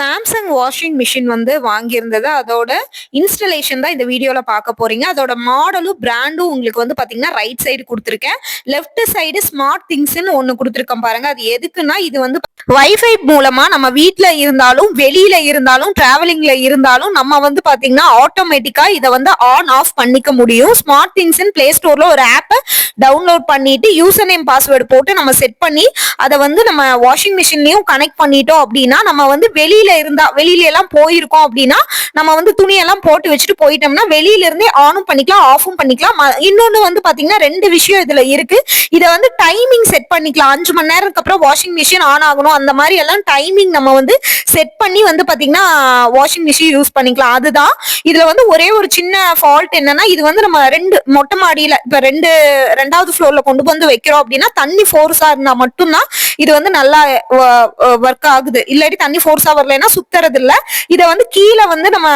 Samsung washing machine வந்து வாங்கியிருந்தது. அதோட installation தான் இந்த வீடியோவில் பார்க்க போறீங்க. அதோட மாடலும் பிராண்டும் உங்களுக்கு வந்து பாத்தீங்கன்னா ரைட் சைடு கொடுத்துருக்கேன். லெஃப்ட் சைடு ஸ்மார்ட் திங்ஸ்னு ஒன்னு கொடுத்துருக்கேன் பாருங்க. அது எதுக்குன்னா இது வந்து வைஃபை மூலமா நம்ம வீட்ல இருந்தாலும் வெளியில இருந்தாலும் டிராவலிங்ல இருந்தாலும் நம்ம வந்து பாத்தீங்கன்னா ஆட்டோமேட்டிக்கா இதை வந்து ஆன் ஆஃப் பண்ணிக்க முடியும். ஸ்மார்ட் திங்ஸ் பிளே ஸ்டோர்ல ஒரு ஆப்பை டவுன்லோட் பண்ணிட்டு யூசர் நேம் பாஸ்வேர்டு போட்டு நம்ம செட் பண்ணி அதை வந்து நம்ம வாஷிங் மிஷின்லயும் கனெக்ட் பண்ணிட்டோம் அப்படின்னா நம்ம வந்து வெளியில இருந்தா வெளியில எல்லாம் போயிருக்கோம் அப்படின்னா நம்ம வந்து துணியெல்லாம் போட்டு வச்சுட்டு போயிட்டோம்னா வெளியில இருந்தே ஆனும் பண்ணிக்கலாம் ஆஃபும் பண்ணிக்கலாம். இன்னொன்னு வந்து பாத்தீங்கன்னா ரெண்டு விஷயம் இதுல இருக்கு. இதை வந்து டைமிங் செட் பண்ணிக்கலாம். அஞ்சு மணி நேரத்துக்கு அப்புறம் வாஷிங் மிஷின் ஆன் ஆகணும். அந்த மாதிரி எல்லாம் டைமிங் நம்ம வந்து செட் பண்ணி வந்து பாத்தீங்கன்னா வாஷிங் மிஷின் யூஸ் பண்ணிக்கலாம். அதுதான். இதுல வந்து ஒரே ஒரு சின்ன ஃபால்ட் என்னன்னா இது வந்து நம்ம ரெண்டு மொட்டை மாடியில இப்ப ரெண்டு ரெண்டாவது ஃப்ளோர்ல கொண்டு வந்து வைக்கிறோம் அப்படின்னா தண்ணி ஃபோர்ஸா இருந்தா மட்டும்தான் இது வந்து நல்லா ஒர்க் ஆகுது. இல்லாட்டி தண்ணி ஃபோர்ஸா வரலைன்னா சுத்துறது இல்ல இதை வந்து கீழே வந்து நம்ம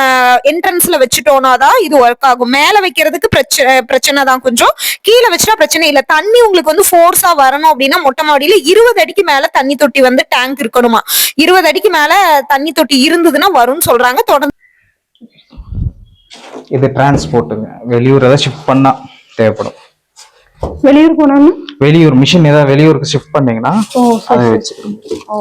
என்ட்ரன்ஸ்ல வச்சுட்டோம்னா தான் இது ஒர்க் ஆகும். மேல வைக்கிறதுக்கு பிரச்சனை பிரச்சனை தான் கொஞ்சம். கீழே வச்சுட்டா பிரச்சனை இல்ல. தண்ணி உங்களுக்கு வந்து ஃபோர்ஸா வரணும் அப்படின்னா மொட்டை மாடியில இருபது அடிக்கு மேல தண்ணி தொட்டி வந்து டேங்க் இருக்கணுமா? இருபது அடிக்கு மேல தண்ணி தொட்டி இருந்ததுன்னா வரும்னு சொல்றாங்க. தொடர்ந்து இது டிரான்ஸ்போர்ட்டுங்க வெளியூர் ஏதாவது ஷிஃப்ட் பண்ணா தேவைப்படும். வெளியூர் போனோம்னா வெளியூர் மிஷின் ஏதாவது வெளியூருக்கு ஷிஃப்ட் பண்ணீங்கன்னா அதை சரி வச்சு ஓ.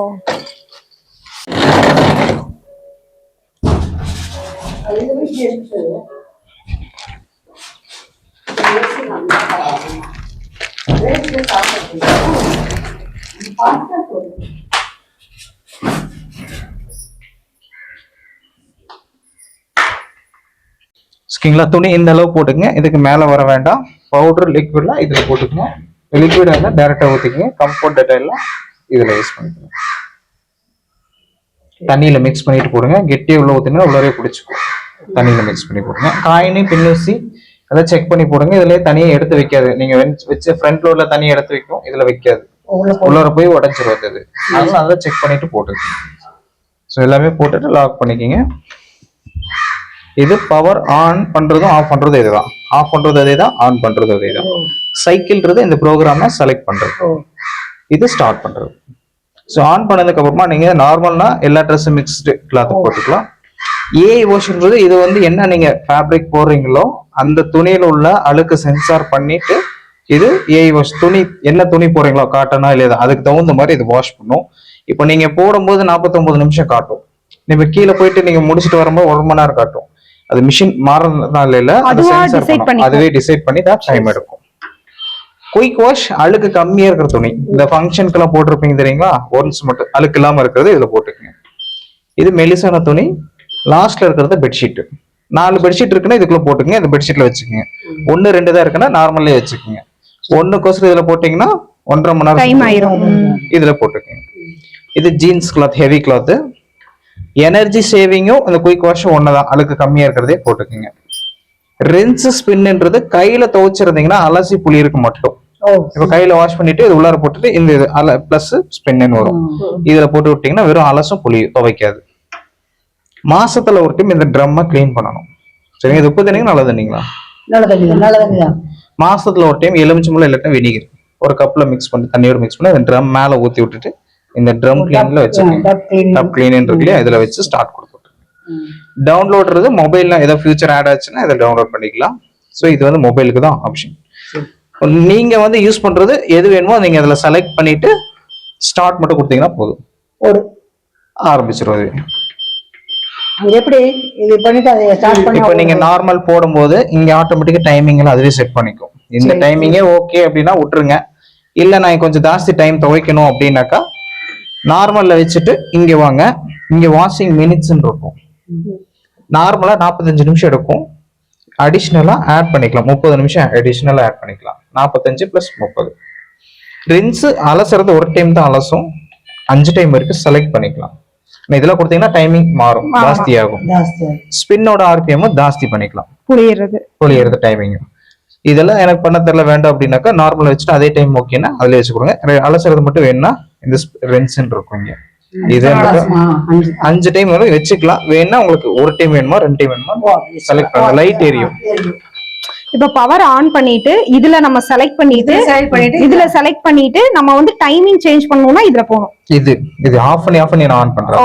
ஓகேங்களா துணி இந்த அளவு போட்டுக்கங்க. இதுக்கு மேல வர வேண்டாம். பவுடர் லிக்விட்லாம் இதுல போட்டுக்கங்க லிக்விட் எல்லாம் டேரக்டா ஊத்திக்கங்க. கம்ஃபர்ட் டெட்டாயிலாம் இதுல யூஸ் பண்ணிக்கங்க தண்ணியில மிக்ஸ் பண்ணிட்டு போடுங்க. கெட்டியா உள்ள ஊத்தினா உள்ளரே பிடிச்சிக்கும். தண்ணியில மிக்ஸ் பண்ணி போடுங்க. காயினி பின்னூசி அதை செக் பண்ணி போடுங்க. இதுலயே தனியா எடுத்து வைக்காது. நீங்க வெச்- வச்ச ஃப்ரண்ட் லோட்ல தனியா எடுத்து வைக்கும் இதுல வைக்காது. உள்ளார போய் உடஞ்சிரும் அது. அதனால அதை செக் பண்ணிட்டு போட்டுங்க ஸோ எல்லாமே போட்டுட்டு லாக் பண்ணிக்கிங்க. இது பவர் ஆன் பண்றதும் ஆஃப் பண்றதும் இதுதான். ஆஃப் பண்றது அதே தான் ஆன் பண்றது அதே தான் சைக்கிள்ன்றது இந்த ப்ரோக்ராமை செலக்ட் பண்றது. இது ஸ்டார்ட் பண்றது. ஸோ ஆன் பண்ணதுக்கு அப்புறமா நீங்க நார்மல்னா எல்லா ட்ரெஸ்ஸும் மிக்ஸ்டு கிளாத் போட்டுக்கலாம். ஏஐ வாஷ்ன்றது இது வந்து என்ன நீங்க ஃபேப்ரிக் போடுறீங்களோ அந்த துணியில உள்ள அழுக்கு சென்சார் பண்ணிட்டு இது ஏஐ வாஷ் துணி என்ன துணி போடுறீங்களோ காட்டனா இல்லையா அதுக்கு தகுந்த மாதிரி இது வாஷ் பண்ணும். இப்போ நீங்க போடும்போது 49 நிமிஷம் காட்டும். நீங்க கீழே போயிட்டு நீங்க முடிச்சிட்டு வரும்போது ஒரு மணி நேரம் காட்டும். அது மிஷின் மாறதுனால இல்ல அது அதுவா டிசைட் பண்ணி தான் டைம் எடுக்கும். குயிக் வாஷ் அழுக்கு கம்மியா இருக்கிற துணி. இந்த ஃபங்க்ஷனுக்கெல்லாம் போட்டிருப்பீங்க தெரியுங்களா? ஒன்ஸ் மட்டும். அழுக்கு இல்லாம இருக்கிறது இதுல போட்டுக்கங்க. இது மெலிசான துணி. லாஸ்ட்ல இருக்கிறது பெட்ஷீட் நாலு பெட்ஷீட் இருக்குன்னா இதுக்குள்ள போட்டுக்கங்க. இந்த பெட்ஷீட்ல வச்சுக்கோங்க. ஒன்னு ரெண்டு தான் இருக்குன்னா நார்மலே வச்சுக்கோங்க. ஒண்ணுக்கோசரம் இதுல போட்டீங்கன்னா ஒன்றரை மணி நேரம். இதுல போட்டுக்கங்க. இது jeans cloth heavy cloth energy சேவிங்கும் இந்த குயிக் வாஷும் ஒண்ணுதான். அழுக்கு கம்மியா இருக்கிறதே போட்டுக்கோங்க. ரின்ஸ் ஸ்பின்ன்றது கையில துவைச்சிருந்தீங்கன்னா அலசி புளியிருக்கு மட்டும். இப்ப கையில வாஷ் பண்ணிட்டு இது உள்ளார போட்டுட்டு இந்த இது அல பிளஸ் ஸ்பின்னு வரும். இதுல போட்டு விட்டீங்கன்னா வெறும் அலசும் புளி துவைக்காது. மாசத்துல ஒரு டைம் இந்த ட்ரம்மை க்ளீன் பண்ணணும். சரிங்க இது உப்பு தண்ணிங்க நல்ல தண்ணிங்களா? நல்ல தண்ணி தான். நல்ல தண்ணி தான். மாசத்துல ஒரு டைம் எலுமிச்சம்பழம் இல்லாட்டா வினிகர் ஒரு கப்ல மிக்ஸ் பண்ணி தண்ணியோட மிக்ஸ் பண்ணி அந்த ட்ரம் மேல ஊத்தி விட்டுட்டு இந்த ட்ரம் கிளீன்ல வச்சுக்கோங்க டப் clean. டப் கிளீன் இருக்கு இல்லையா? இதுல வச்சு ஸ்டார்ட் கொடுத்துட்டு டவுன்லோடுறது மொபைல்ல ஏதோ ஃபியூச்சர் ஆட் ஆச்சுன்னா இதை டவுன்லோட் பண்ணிக்கலாம். ஸோ இது வந்து மொபைலுக்கு தான் ஆப்ஷன் நீங்க வந்து யூஸ் பண்றது எது வேணுமோ நீங்க அதுல செலக்ட் பண்ணிட்டு ஸ்டார்ட் மட்டும் கொடுத்தீங்கன்னா போதும். ஒரு ஆரம்பிச்சிரும் அது எப்படி? இது பண்ணிட்டு அதை ஸ்டார்ட் பண்ணி இப்போ நீங்க நார்மல் போடும்போது இங்க ஆட்டோமேட்டிக்கா டைமிங் எல்லாம் அதுவே செட் பண்ணிக்கும். இந்த டைமிங்கே ஓகே அப்படின்னா விட்டுருங்க. இல்ல நான் கொஞ்சம் ஜாஸ்தி டைம் துவைக்கணும் அப்படின்னாக்கா நார்மல்ல வச்சுட்டு இங்க வாங்க. இங்க வாஷிங் மினிட்ஸ் இருக்கும். நார்மலா நாற்பத்தஞ்சு நிமிஷம் எடுக்கும். அடிஷ்னலா ஆட் பண்ணிக்கலாம். முப்பது நிமிஷம் அடிஷ்னலா ஆட் பண்ணிக்கலாம். நாற்பத்தஞ்சு பிளஸ் முப்பது. ரின்ஸ் அலசுறது ஒரு டைம் தான் அலசும். அஞ்சு டைம் வரைக்கும் செலக்ட் பண்ணிக்கலாம். இதெல்லாம் கொடுத்தீங்கன்னா டைமிங் மாறும். ஜாஸ்தி ஆகும் ஸ்பின்னோட ஆர்பிஎம் ஜாஸ்தி பண்ணிக்கலாம். புளியறது. பொழியறது டைமிங் இதெல்லாம் எனக்கு பண்ண தெரியல வேண்டாம் அப்படின்னாக்கா நார்மல் வச்சுட்டு அதே டைம் ஓகேன்னா அதுல வச்சு கொடுங்க. அலசுறது மட்டும் வேணும்னா இந்த ரென்சன் இருக்கும் இங்க. இதே அஞ்சு டைம் வரை வச்சுக்கலாம். வேணும்னா உங்களுக்கு ஒரு டைம் வேணுமா ரெண்டு டைம் வேணுமா செலக்ட் பண்ணுங்க லைட் எரியும். இப்ப பவர் ஆன் பண்ணிட்டு இதுல நம்ம செலக்ட் பண்ணிட்டு இதுல செலக்ட் பண்ணிட்டு நம்ம வந்து டைமிங் சேஞ்ச் பண்ணணும்னா இதுல போகணும். இது இது ஆஃப் பண்ணி ஆஃப் பண்ணி நான் ஆன் பண்றேன்.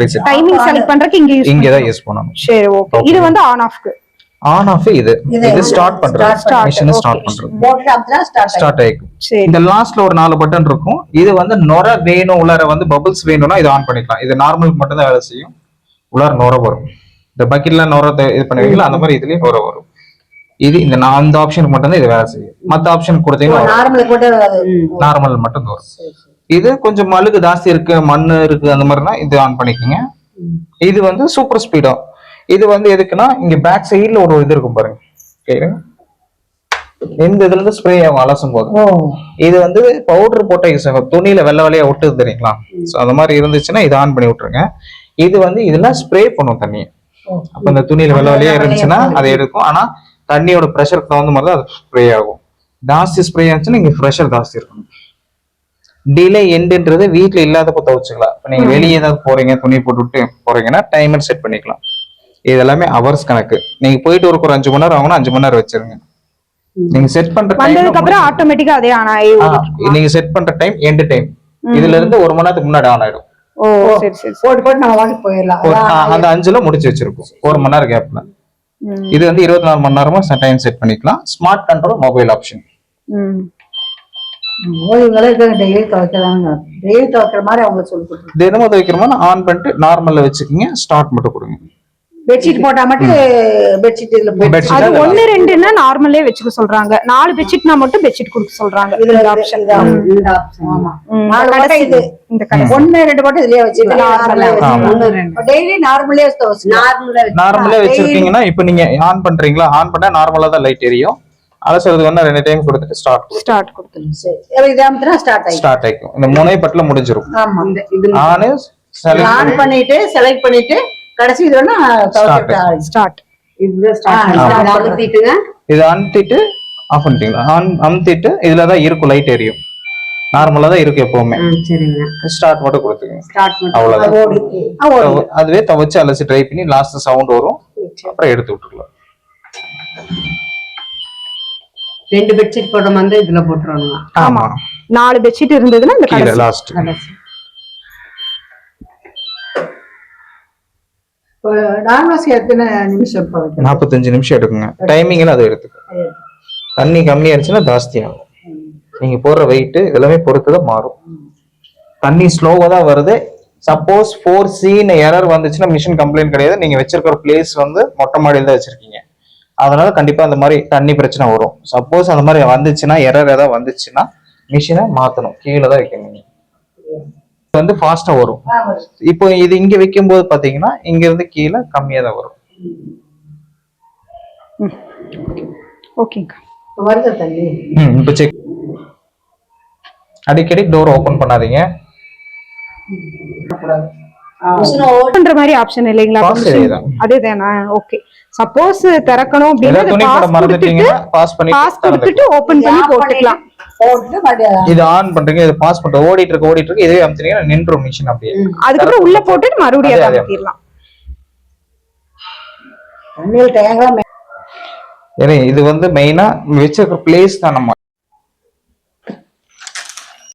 ரீசெட் டைமிங் செலக்ட் பண்றதுக்கு இங்க யூஸ் இங்க தான் யூஸ் பண்ணணும். சரி ஓகே இது வந்து ஆன் ஆஃப்க்கு ஆன் ஆஃப் இது. இது ஸ்டார்ட் பண்றது. மிஷினை. ஸ்டார்ட் பண்றது. ஸ்டார்ட் ஸ்டார்ட் ஆயிக்கும் சரி. இந்த லாஸ்ட்ல ஒரு நாலு பட்டன் இருக்கும். இது வந்து நொர வேணும் உள்ளார வந்து பபிள்ஸ் வேணும்னா இது ஆன் பண்ணிக்கலாம். இது நார்மலுக்கு மட்டும் தான் வேலை செய்யும். உள்ளார நொர வரும். இந்த பக்கெட்ல நொர இது பண்ணுவீங்களா? அந்த மாதிரி இதுலயும் நொர வரும். இது இந்த நான் அந்த ஆப்ஷனுக்கு மட்டும் தான் இது வேலை செய்யும். மத்த ஆப்ஷன் கொடுத்தீங்கன்னா நார்மல் மட்டும் வரும். இது கொஞ்சம் மழுகு ஜாஸ்தி இருக்கு மண்ணு இருக்கு அந்த மாதிரினா இது ஆன் பண்ணிக்கோங்க. இது வந்து சூப்பர் ஸ்பீடா இது வந்து எதுக்குன்னா இங்க பேக் சைடுல ஒரு இது இருக்கும் பாருங்க. Okay. இந்த இதுல இருந்து ஸ்ப்ரே ஆகும் அலசும் போது. இது வந்து பவுடர் போட்ட துணியில வெள்ளை வெள்ளையா ஒட்டுது தெரியுங்களா? சோ அந்த மாதிரி இருந்துச்சுன்னா இதை ஆன் பண்ணி விட்டுருங்க. இது வந்து இதெல்லாம் ஸ்ப்ரே பண்ணும் தண்ணி அப்ப இந்த துணியில வெள்ளை வெள்ளையா இருந்துச்சுன்னா அதை எடுக்கும். ஆனா தண்ணியோட ப்ரெஷருக்கு தகுந்த மாதிரி தான் அது ஸ்ப்ரே ஆகும். ஜாஸ்தி ஸ்ப்ரே ஆச்சுன்னா இங்க ப்ரெஷர் ஜாஸ்தி இருக்கணும். டிலே எண்டுன்றது வீட்ல இல்லாதப்ப துவச்சுக்கலாம். இப்ப நீங்க வெளியே ஏதாவது போறீங்க துணி போட்டு விட்டு போறீங்கன்னா டைமர் செட் பண்ணிக்கலாம். இது எல்லாமே ஹவர்ஸ் கணக்கு. நீங்க போயிட்டு ஒரு ஒரு அஞ்சு மணி நேரம் ஆகணும் அஞ்சு மணி நேரம் வச்சிருங்க. நீங்க செட் பண்ற வந்ததுக்கு டைம் அப்புறம் ஆட்டோமேட்டிக்கா அதே ஆன் ஓடிட்டு நீங்க செட் பண்ற டைம் எண்ட் டைம் இதுல இருந்து ஒரு மணி நேரத்துக்கு முன்னாடி ஆன் ஆயிடும். ஓ சரி சரி. போட்டு போட்டு நம்ம வாட்டுக்கு போயிடலாம். அந்த அஞ்சுல முடிச்சு வச்சிருக்கோம் ஒரு மணி நேரம் கேப்ல. இது வந்து இருபத்தி நாலு மணி நேரமா டைம் செட் பண்ணிக்கலாம். ஸ்மார்ட் கண்ட்ரோல் மொபைல் ஆப்ஷன் துவைக்கிற மாதிரி தினமும் துவைக்கிறோமா ஆன் பண்ணிட்டு நார்மல்ல வச்சுக்கோங்க. ஸ்டார்ட் மட்டும் கொடுங்க. பெட்ஷீட் போட்டா மட்டும் பெட்ஷீட் இதுல அது அது ஒண்ணு ரெண்டுன்னா நார்மலே வச்சுக்க சொல்றாங்க. நாலு பெட்ஷீட்னா மட்டும் பெட்ஷீட் கொடுக்க சொல்றாங்க. இதுல இந்த ஆப்ஷன். நாலு இது. இந்த ஒண்ணு ரெண்டு போட்டு இதுலயே வச்சுக்கலாம். டெய்லி நார்மலே நார்மலா நார்மலா வச்சிருக்கீங்கன்னா இப்போ நீங்க ஆன் பண்றீங்களா? ஆன் பண்ணா நார்மலா தான் லைட் எரியும். அலசுறது வேணா ரெண்டு டைம் கொடுத்துட்டு ஸ்டார்ட் ஸ்டார்ட் கொடுத்துருங்க. சரி. இது அமுத்துனா ஸ்டார்ட் ஆயிடும். ஸ்டார்ட் ஆயிக்கும். இந்த முனை பட்டில முடிஞ்சிரும். ஆமா. ஆனு பண்ணிட்டு செலக்ட் பண்ணிட்டு கடைசி இது வேணா துவைக்கிறது ஆயிடும். ஸ்டார்ட் ஆ, start. அழுத்திட்டுங்க இதை அமுத்திட்டு ஆஃப் பண்ணிட்டீங்களா ஆன் அமுத்திட்டு இதுல தான் இருக்கும் லைட் எரியும் நார்மலா தான் இருக்கும் எப்பவுமே. சரிங்க. ஸ்டார்ட் மட்டும் கொடுத்துக்கங்க. அவ்வளவுதான். அதுவே துவைச்சு அலசி ட்ரை பண்ணி லாஸ்ட் சவுண்ட் வரும். அப்புறம் எடுத்து விட்டுருலாம் ரெண்டு பெட்ஷீட் போடுற மாதிரி இதுல போட்டுருவாங்க ஆமா. நாலு பெட்ஷீட் இருந்ததுன்னா இந்த லாஸ்ட் நார்மல்ஸ் எத்தனை நிமிஷம்? நாற்பத்தஞ்சு நிமிஷம் எடுக்குங்க. டைமிங்ல அதை எடுத்துக்க. தண்ணி கம்மியாயிருச்சுன்னா ஜாஸ்தி ஆகும் நீங்க போடுற வெயிட் எல்லாமே பொறுத்து தான் மாறும். தண்ணி ஸ்லோவா தான் வருது. சப்போஸ் ஃபோர் சீன் எரர் வந்துச்சுன்னா மிஷின் கம்ப்ளைண்ட் கிடையாது. நீங்க வச்சிருக்கிற பிளேஸ் வந்து மொட்டை மாடியில் தான் வச்சிருக்கீங்க. அதனால கண்டிப்பா அந்த மாதிரி தண்ணி பிரச்சனை வரும். சப்போஸ் அந்த மாதிரி வந்துச்சுன்னா எரர் ஏதாவது வந்துச்சுன்னா மிஷினை மாத்தணும். கீழே தான் வைக்கணும். வந்து ஃபாஸ்டா வரும். இப்போ இது இங்க வைக்கும் போது பாத்தீங்கன்னா இங்க இருந்து கீழே கம்மியா தான் வரும். இப்போ செக் அடிக்கடி டோர் ஓபன் பண்ணாதீங்க. பண்ற மாதிரி ஆப்ஷன் இல்லைங்களா? Pass இதேதான். அதே தானா ஓகே சப்போஸ் திறக்கணும் அப்படின்னா பாஸ் கொடுத்துட்டு ஓபன் பண்ணி போட்டுக்கலாம். இது ஆன் பண்றீங்க இது பாஸ் பண்ணிட்டு ஓடிட்டு இருக்கு ஓடிட்டு இருக்கு இதுவே அமுத்துனீங்கன்னா நின்றும் மிஷின் அப்படியே. அதுக்கப்புறம் உள்ள போட்டுட்டு மறுபடியும். அமுத்திடலாம் இது வந்து மெயினா வச்சிருக்கிற பிளேஸ் தான் நம்ம.